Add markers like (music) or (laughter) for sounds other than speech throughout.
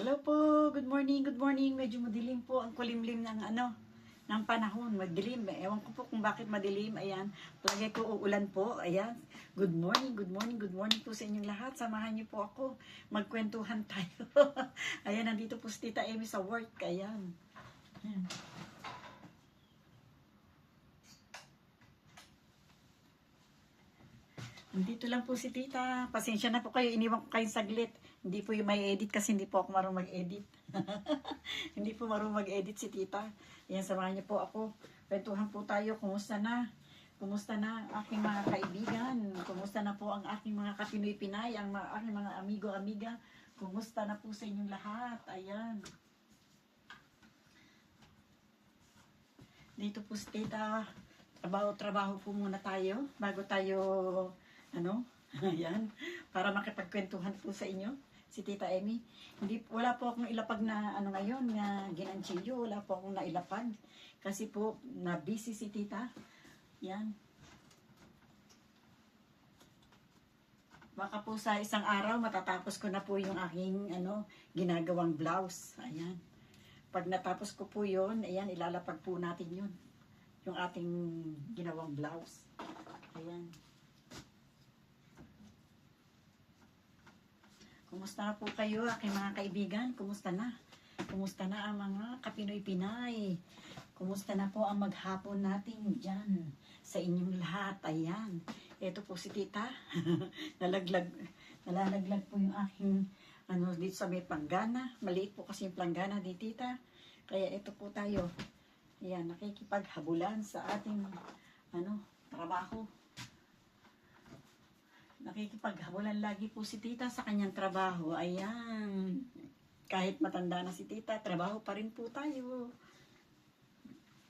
Hello po, good morning, good morning. Medyo madilim po ang kulimlim ng ano, ng panahon. Madilim. Ewan ko po kung bakit madilim. Ayan, palagay ko uulan po. Ayan, good morning, good morning, good morning po sa inyong lahat. Samahan niyo po ako. Magkwentuhan tayo. (laughs) Ayan, nandito po si Tita Amy sa work. Ayan. Ayan. Nandito lang po si tita. Pasensya na po kayo. Iniwan ko kayo saglit. Hindi po yung may edit kasi hindi po ako marunong mag-edit. (laughs) hindi po marunong mag-edit si tita. Yan, samahan niyo po ako. Kwentuhan po tayo. Kumusta na? Kumusta na ang aking mga kaibigan? Kumusta na po ang aking mga kapinoy-pinay? Ang mga, aking mga amigo-amiga? Kumusta na po sa inyong lahat? Ayan. Dito po si tita. Trabaho-trabaho po muna tayo bago tayo ano, (laughs) ayan, para makipagkwentuhan po sa inyo, si Tita Emmy. Hindi, wala po akong ilapag na ano ngayon, na ginanchilyo, wala po akong nailapag. Kasi po, na busy si Tita. Yan. Baka po sa isang araw, matatapos ko na po yung aking ano, ginagawang blouse. Ayan. Pag natapos ko po yun, ayan, ilalapag po natin yun. Yung ating ginawang blouse. Ayan. Kumusta na po kayo, aking mga kaibigan? Kumusta na? Kumusta na ang mga kapinoy-pinay? Kumusta na po ang maghapon natin dyan sa inyong lahat? Ayan. Ito po si tita. (laughs) Nalaglag, nalalaglag po yung aking ano, dito sa may planggana. Maliit po kasi yung planggana di tita. Kaya ito po tayo. Ayan, nakikipaghabulan sa ating ano, trabaho nakikipaghabulan lagi po si tita sa kanyang trabaho. Ayan. Kahit matanda na si tita, trabaho pa rin po tayo.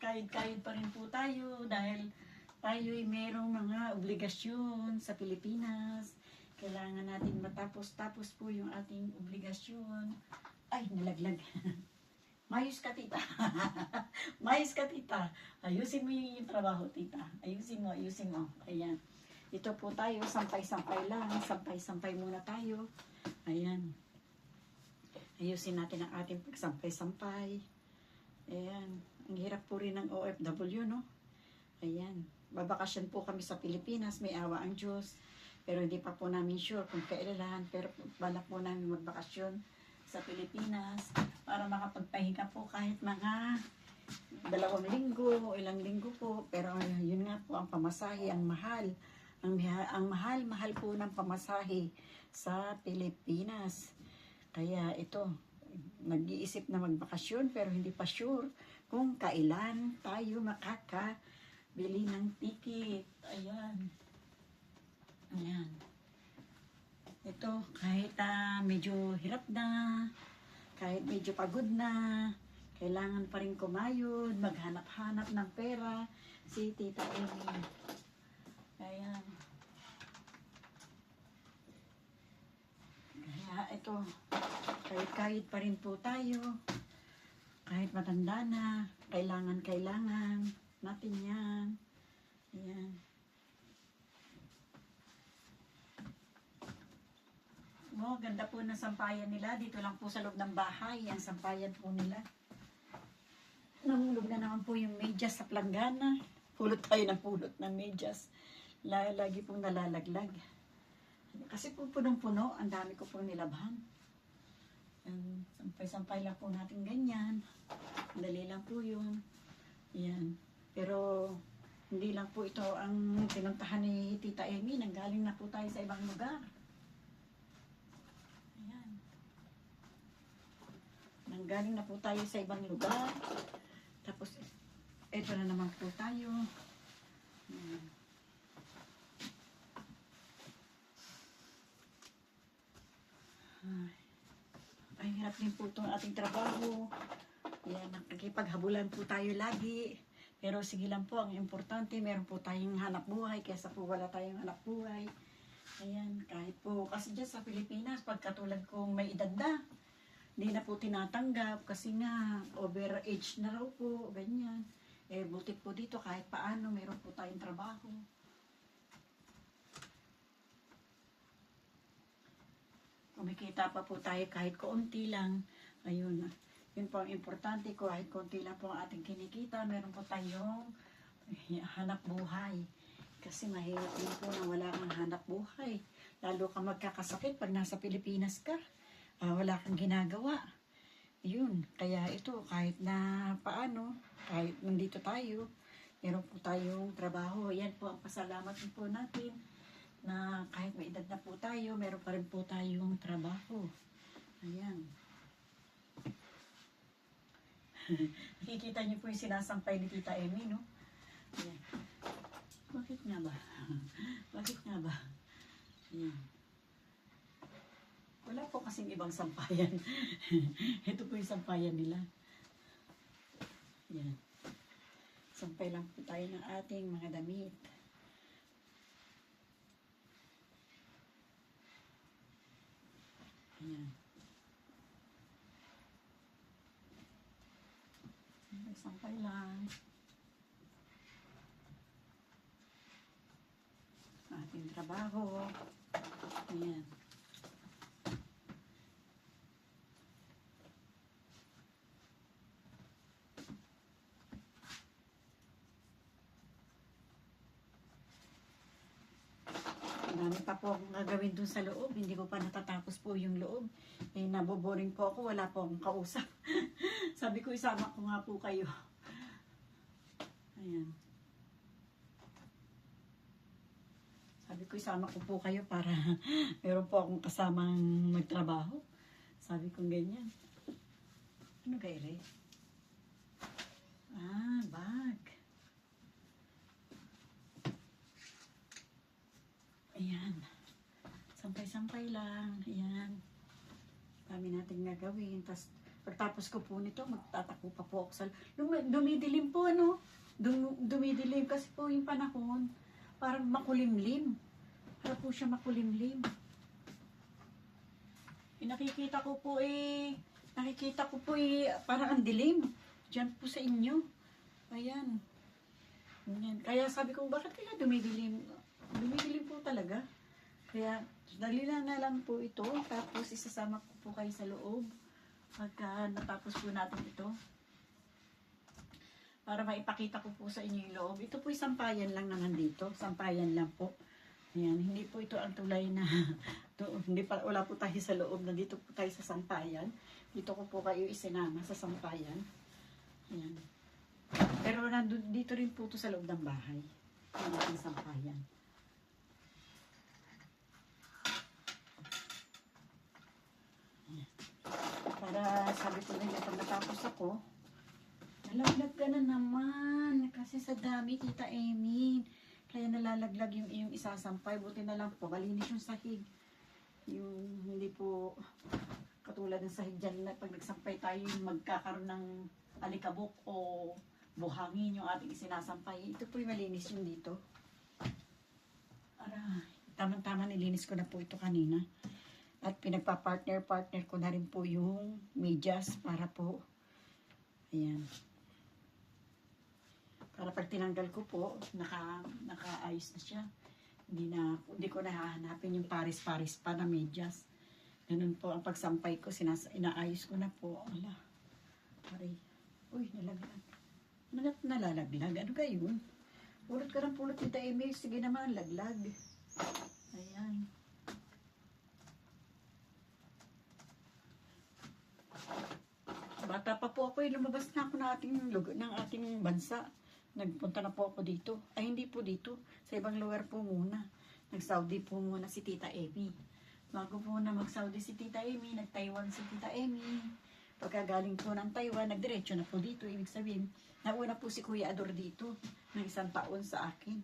Kahit-kahit pa rin po tayo dahil tayo'y merong mga obligasyon sa Pilipinas. Kailangan natin matapos-tapos po yung ating obligasyon. Ay, nalaglag. (laughs) Mayos ka, tita. (laughs) Mayos ka, tita. Ayusin mo yung, yung trabaho, tita. Ayusin mo, ayusin mo. Ayan. Ito po tayo, sampay-sampay lang. Sampay-sampay muna tayo. Ayan. Ayusin natin ang ating pagsampay-sampay. Ayan. Ang hirap po rin ng OFW, no? Ayan. Babakasyon po kami sa Pilipinas. May awa ang Diyos. Pero hindi pa po namin sure kung kailan. Pero balak po namin magbakasyon sa Pilipinas para makapagpahinga po kahit mga dalawang linggo ilang linggo po. Pero yun nga po, ang pamasahe, ang mahal. Ang, ang mahal, mahal po ng pamasahe sa Pilipinas. Kaya ito, nag-iisip na magbakasyon pero hindi pa sure kung kailan tayo makakabili ng ticket. Ayan. Ayan. Ito, kahit ah, medyo hirap na, kahit medyo pagod na, kailangan pa rin kumayod, maghanap-hanap ng pera, si Tita Amy. Ayan. Kaya ito, kahit-kahit pa rin po tayo, kahit matanda na, kailangan-kailangan natin yan. Ayan. Oh, ganda po ng sampayan nila. Dito lang po sa loob ng bahay, ang sampayan po nila. Nahulog na naman po yung medyas sa planggana. Pulot tayo ng pulot ng medyas. La- Lagi pong nalalaglag. Kasi po punong-puno, ang dami ko pong nilabhan. Yan, sampay-sampay lang po natin ganyan. Dali lang po yun. Yan. Pero hindi lang po ito ang pinuntahan ni Tita Amy. Nanggaling na po tayo sa ibang lugar. Ayan. Nanggaling na po tayo sa ibang lugar. Tapos, eto na naman po tayo. Ayan. Ay, hirap din po itong ating trabaho. Yan, nakikipaghabulan po tayo lagi. Pero sige lang po, ang importante, meron po tayong hanap buhay kaysa po wala tayong hanap buhay. Ayan, kahit po, kasi dyan sa Pilipinas, pag katulad kong may edad na, hindi na po tinatanggap kasi nga over age na raw po, ganyan. Eh, buti po dito kahit paano, meron po tayong trabaho. Kumikita pa po tayo kahit kaunti lang Ayun. Yun po ang importante ko. Kahit konti lang po ang ating kinikita, meron po tayong hanap buhay. Kasi mahirap din po na wala kang hanap buhay. Lalo ka magkakasakit pag nasa Pilipinas ka. Ah, wala kang ginagawa. Yun. Kaya ito, kahit na paano, kahit nandito tayo, meron po tayong trabaho. Yan po ang pasalamat po natin na kahit may edad na po tayo, meron pa rin po tayong trabaho. Ayan. (laughs) Nakikita niyo po yung sinasampay ni Tita Emmy, no? Ayan. Bakit nga ba? (laughs) Bakit nga ba? Ayan. Wala po kasing ibang sampayan. (laughs) Ito po yung sampayan nila. Ayan. Sampay lang po tayo ng ating mga damit. Ayan. Sampay-sampay lang. Ating trabaho. Ayan. Marami pa po akong gagawin dun sa loob. Hindi ko pa natatapos po yung loob. Eh, naboboring po ako. Wala po akong kausap. (laughs) Sabi ko, isama ko nga po kayo. Ayan. Sabi ko, isama ko po kayo para (laughs) meron po akong kasamang magtrabaho. Sabi ko ganyan. Ano kay Ray? Ah, bag. Ayan. Sampay-sampay lang. Ayan. Dami natin gagawin. Tapos, pagtapos ko po nito, magtatakbo pa po ako sa... Dumidilim po, ano? Dum- dumidilim kasi po yung panahon. Parang makulimlim. Para po siya makulimlim. Eh, nakikita ko po eh, nakikita ko po eh, parang ang dilim. Diyan po sa inyo. Ayan. Ayan. Kaya sabi ko, bakit kaya dumidilim? Dumidilim po talaga. Kaya, dali na lang po ito. Tapos, isasama ko po kayo sa loob. Pagka natapos po natin ito. Para maipakita ko po sa inyo yung loob. Ito po sampayan lang naman dito. Sampayan lang po. Ayan, hindi po ito ang tulay na (laughs) to, hindi pa wala po tayo sa loob, nandito po tayo sa sampayan. Dito ko po kayo isinama sa sampayan. Ayan. Pero nandun, dito rin po ito sa loob ng bahay. Ang ating sampayan. Ayan. Para sabi ko nila pag natapos ako, nalaglag ka na naman. Kasi sa dami, Tita Amy. Kaya nalalaglag yung iyong isasampay. Buti na lang po, malinis yung sahig. Yung hindi po katulad ng sahig dyan na pag nagsampay tayo magkakaroon ng alikabok o buhangin yung ating isinasampay. Ito po yung malinis yung dito. Aray, tamang-tama nilinis ko na po ito kanina. At pinagpa-partner-partner ko na rin po yung medyas para po, ayan, para pag tinanggal ko po, naka, nakaayos na siya. Hindi na, hindi ko nahahanapin yung paris-paris pa na medyas. Ganun po ang pagsampay ko, sinas, inaayos ko na po. Ala, aray. Uy, nalaglag. Nagat nalalaglag. Ano kayo? Pulot ka ng pulot kita, Amy. Sige naman, laglag. Ayan. Bata pa po ako, eh, lumabas na ako ng ating, ng ating bansa. Nagpunta na po ako dito. Ay, hindi po dito. Sa ibang lugar po muna. Nag-Saudi po muna si Tita Amy. Bago po na mag-Saudi si Tita Amy, nag-Taiwan si Tita Amy. Pagkagaling po ng Taiwan, nagdiretso na po dito. Ibig sabihin, nauna po si Kuya Ador dito ng isang taon sa akin.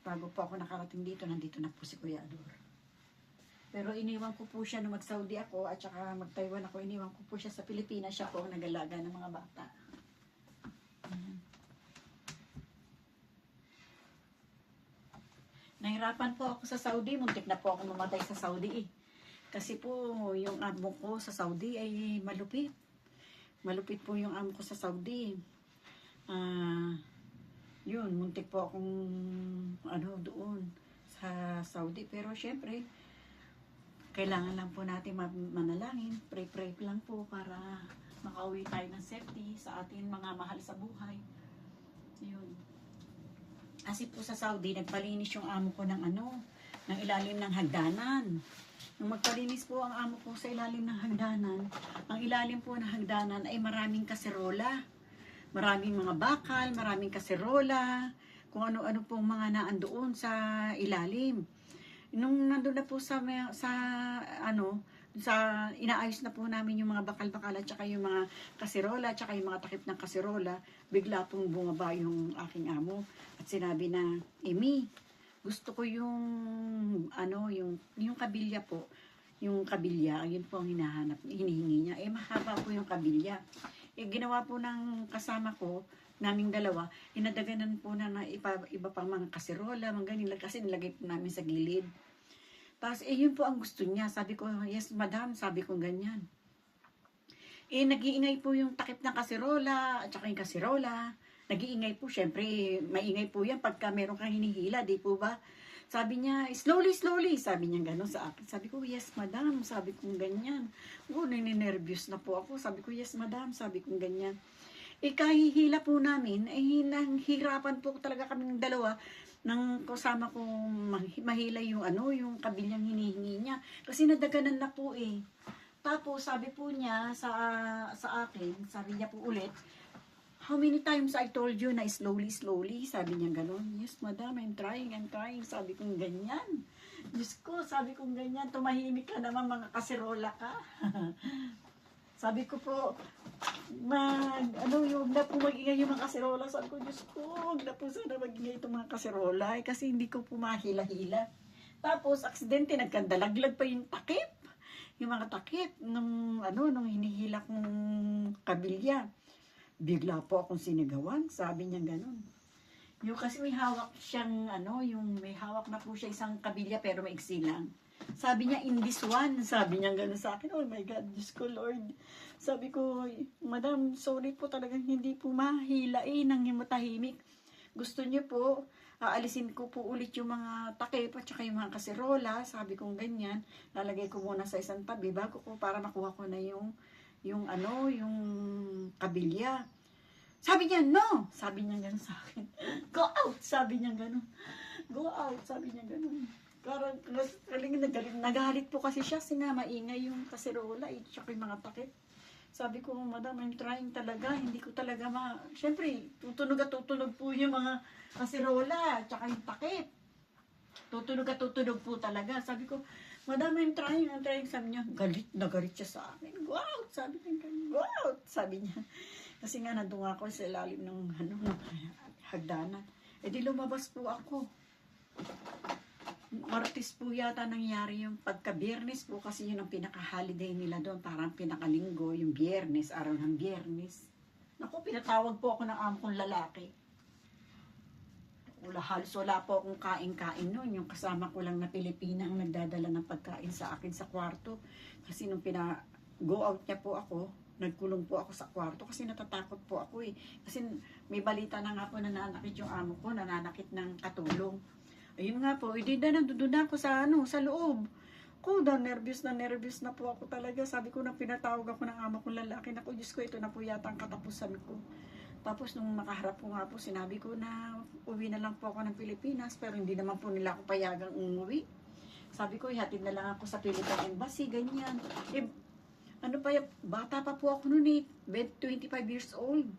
Bago po ako nakarating dito, nandito na po si Kuya Ador. Pero iniwan ko po siya nung mag-Saudi ako at saka mag-Taiwan ako. Iniwan ko po siya sa Pilipinas. Siya po ang nag-alaga ng mga bata. Nahirapan po ako sa Saudi. Muntik na po ako mamatay sa Saudi eh. Kasi po yung amo ko sa Saudi ay malupit. Malupit po yung amo ko sa Saudi. Ah, yun, muntik po akong ano doon sa Saudi. Pero syempre, kailangan lang po natin ma- manalangin. Pray-pray lang po para makauwi tayo ng safety sa ating mga mahal sa buhay. Yun. Kasi po sa Saudi, nagpalinis yung amo ko ng ano, ng ilalim ng hagdanan. Nung magpalinis po ang amo ko sa ilalim ng hagdanan, ang ilalim po ng hagdanan ay maraming kaserola. Maraming mga bakal, maraming kaserola, kung ano-ano pong mga naandoon sa ilalim. Nung nandun na po sa, sa ano, sa inaayos na po namin yung mga bakal-bakal at saka yung mga kaserola at saka yung mga takip ng kaserola, bigla pong bumaba yung aking amo sinabi na, Amy, gusto ko yung ano, yung yung kabilya po, yung kabilya, yun po ang hinahanap, hinihingi niya. Eh mahaba po yung kabilya. Eh ginawa po ng kasama ko, naming dalawa, inadaganan po na, na iba, iba pang mga kaserola, mga ganyan, kasi nilagay po namin sa gilid. Tapos, eh, yun po ang gusto niya. Sabi ko, yes, madam, sabi ko ganyan. Eh, nag-iingay po yung takip ng kaserola, at saka yung kaserola. Nag-iingay po, syempre, maingay po yan pagka meron kang hinihila, di po ba? Sabi niya, slowly, slowly. Sabi niya gano'n sa akin. Sabi ko, yes, madam. Sabi ko, ganyan. Oo, nininervyos na po ako. Sabi ko, yes, madam. Sabi ko, ganyan. Eh, kahihila po namin, eh, hirapan po talaga kaming dalawa nang kasama ko mah- mahila yung ano, yung kabilyang hinihingi niya. Kasi nadaganan na po eh. Tapos sabi po niya sa sa akin, sabi niya po ulit, How many times I told you na slowly, slowly? Sabi niya gano'n. Yes, madam, I'm trying, I'm trying. Sabi kong ganyan. Diyos ko, sabi kong ganyan. Tumahimik ka naman, mga kaserola ka. (laughs) sabi ko po, mag, ano, yung na po magingay yung mga kaserola. Sabi ko, Diyos ko, huwag na po sana magingay itong mga kaserola. Eh, kasi hindi ko po mahila-hila. Tapos, aksidente, nagkandalaglag pa yung takip. Yung mga takip, nung, ano, nung hinihila kong kabilya. Bigla po akong sinigawan. Sabi niya ganun. Yung kasi may hawak siyang, ano, yung may hawak na po siya isang kabilya pero maiksi lang. Sabi niya, in this one. Sabi niya gano'n sa akin. Oh my God, Diyos ko, Lord. Sabi ko, Madam, sorry po talagang hindi po mahilain ng matahimik. Gusto niyo po, aalisin ko po ulit yung mga takip at saka yung mga kaserola. Sabi kong ganyan. Lalagay ko muna sa isang tabi bago ko para makuha ko na yung yung ano, yung kabilya. Sabi niya, no! Sabi niya gano'n sa akin. (laughs) Go out! Sabi niya gano'n. Go out! Sabi niya gano'n. Karang, kaling nagalit, nagalit po kasi siya, kasi nga maingay yung kaserola, eh, tsaka yung mga takip. Sabi ko, madam, I'm trying talaga, hindi ko talaga ma... Siyempre, tutunog at tutunog po yung mga kaserola, tsaka yung takip. Tutunog at tutunog po talaga. Sabi ko, madam, I'm trying, I'm trying. Sabi niya, galit na galit siya sa akin. Go out! Sabi niya, go out! Sabi niya. Kasi nga, nandun ako sa ilalim ng, ano, ng hagdanan. Eh di lumabas po ako. Martis po yata nangyari yung pagka-biyernes po kasi yun ang pinaka-holiday nila doon. Parang pinaka-linggo, yung biyernes, araw ng biyernes. Naku, pinatawag po ako ng amo kong lalaki. Wala, halos wala po akong kain-kain noon. Yung kasama ko lang na Pilipina ang nagdadala ng pagkain sa akin sa kwarto. Kasi nung pina go out niya po ako, nagkulong po ako sa kwarto kasi natatakot po ako eh. Kasi may balita na nga po na nanakit yung amo ko, nananakit ng katulong. Ayun nga po, hindi na nandun na ako sa ano, sa loob. Ko, daw nervous na nervous na po ako talaga. Sabi ko na pinatawag ako ng amo kong lalaki. Naku, Diyos ko, ito na po yata ang katapusan ko. Tapos nung makaharap ko nga po, sinabi ko na uwi na lang po ako ng Pilipinas, pero hindi naman po nila ako payagang umuwi. Sabi ko, ihatid na lang ako sa Philippine Embassy, ganyan. Eh, ano pa, bata pa po ako noon eh, 25 years old.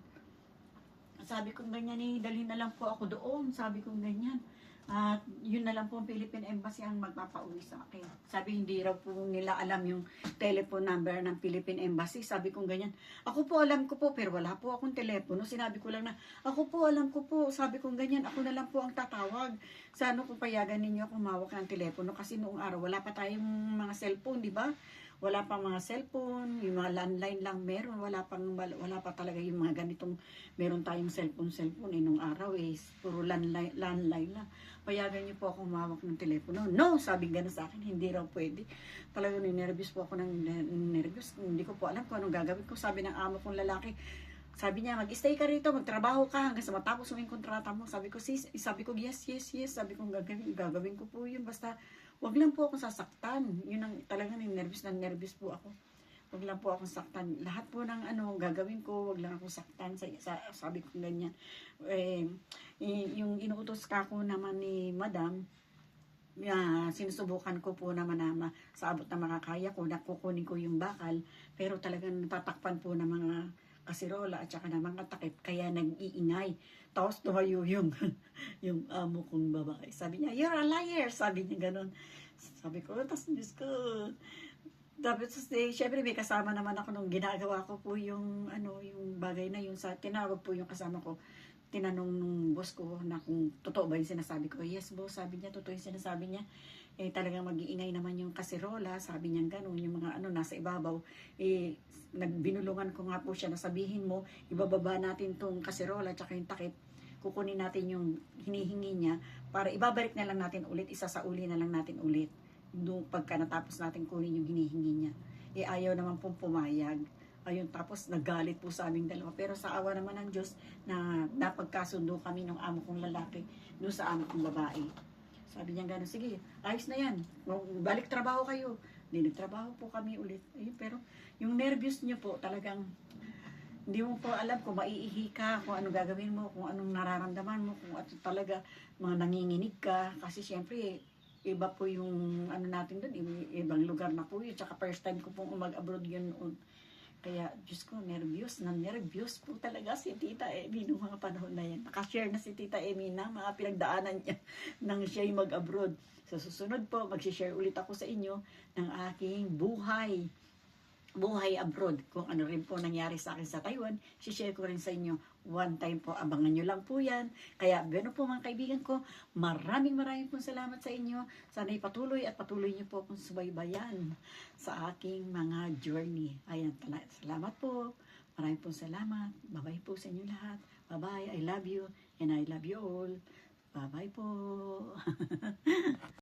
Sabi ko ganyan eh, dalhin na lang po ako doon. Sabi ko ganyan. At yun na lang po ang Philippine Embassy ang magpapauwi sa akin. Sabi hindi raw po nila alam yung telephone number ng Philippine Embassy. Sabi ko ganyan. Ako po alam ko po pero wala po akong telepono. Sinabi ko lang na ako po alam ko po. Sabi ko ganyan. Ako na lang po ang tatawag. Sa ano kung payagan ninyo ako mawak ng telepono. Kasi noong araw wala pa tayong mga cellphone, di ba? Wala pang mga cellphone, yung mga landline lang meron, wala pang wala pa talaga yung mga ganitong meron tayong cellphone cellphone eh nung araw eh puro landline landline lang. Payagan niyo po ako humawak ng telepono. No, sabi gano'n sa akin, hindi raw pwede. Talagang nervous po ako ng nervous. Hindi ko po alam kung anong gagawin ko. Sabi ng amo kong lalaki, sabi niya, mag-stay ka rito, magtrabaho ka hanggang sa matapos mo yung kontrata mo. Sabi ko, sis, sabi ko, yes, yes, yes. Sabi ko, gagawin, gagawin ko po yun. Basta, wag lang po akong sasaktan. Yun ang talaga, nervous na nervous po ako. wag lang po akong saktan. Lahat po ng ano gagawin ko, wag lang akong saktan. Sa, sa, sabi ko ganyan. Eh, yung inuutos ka ko naman ni Madam, yeah, sinusubukan ko po naman na sa abot na makakaya ko, na kukunin ko yung bakal, pero talagang tatakpan po ng mga kasirola at saka ng mga takip, kaya nag-iingay. Tapos tumayo yung, (laughs) yung amo kong babae. Sabi niya, you're a liar! Sabi niya ganun. Sabi ko, tapos Diyos ko. Tapos, eh, syempre may kasama naman ako nung ginagawa ko po yung, ano, yung bagay na yun sa, tinawag po yung kasama ko tinanong nung boss ko na kung totoo ba yung sinasabi ko. Yes, boss, sabi niya, totoo yung sinasabi niya. Eh, talagang mag-iingay naman yung kaserola, sabi niya ganun, yung mga ano, nasa ibabaw. Eh, nagbinulungan ko nga po siya na sabihin mo, ibababa natin tong kaserola tsaka yung takip, kukunin natin yung hinihingi niya para ibabalik na lang natin ulit, isa sa uli na lang natin ulit. Nung pagka natapos natin kunin yung hinihingi niya. Eh, ayaw naman pong pumayag. Ayun, tapos nagalit po sa aming dalawa. Pero sa awa naman ng Diyos na napagkasundo kami ng amo kong lalaki doon sa amo kong babae. Sabi niya gano'n, sige, ayos na yan. Balik trabaho kayo. Hindi nagtrabaho po kami ulit. Ayun, pero yung nervous niyo po talagang hindi mo po alam kung maiihi ka, kung ano gagawin mo, kung anong nararamdaman mo, kung at talaga mga nanginginig ka. Kasi siyempre, iba po yung ano natin doon, ibang lugar na po yun. Tsaka first time ko pong mag-abroad yun. Kaya, Diyos ko, nervyos na nervyos po talaga si Tita Emi nung mga panahon na yan. Nakashare na si Tita Emi ng mga pinagdaanan niya (laughs) nang siya'y mag-abroad. Sa susunod po, mag-share ulit ako sa inyo ng aking buhay buhay abroad. Kung ano rin po nangyari sa akin sa Taiwan, share ko rin sa inyo. One time po, abangan nyo lang po yan. Kaya, gano'n po mga kaibigan ko, maraming maraming po salamat sa inyo. Sana'y patuloy at patuloy nyo po akong subaybayan sa aking mga journey. Ayan, salamat po. Maraming po salamat. Bye-bye po sa inyo lahat. Bye-bye. I love you and I love you all. Bye-bye po. (laughs)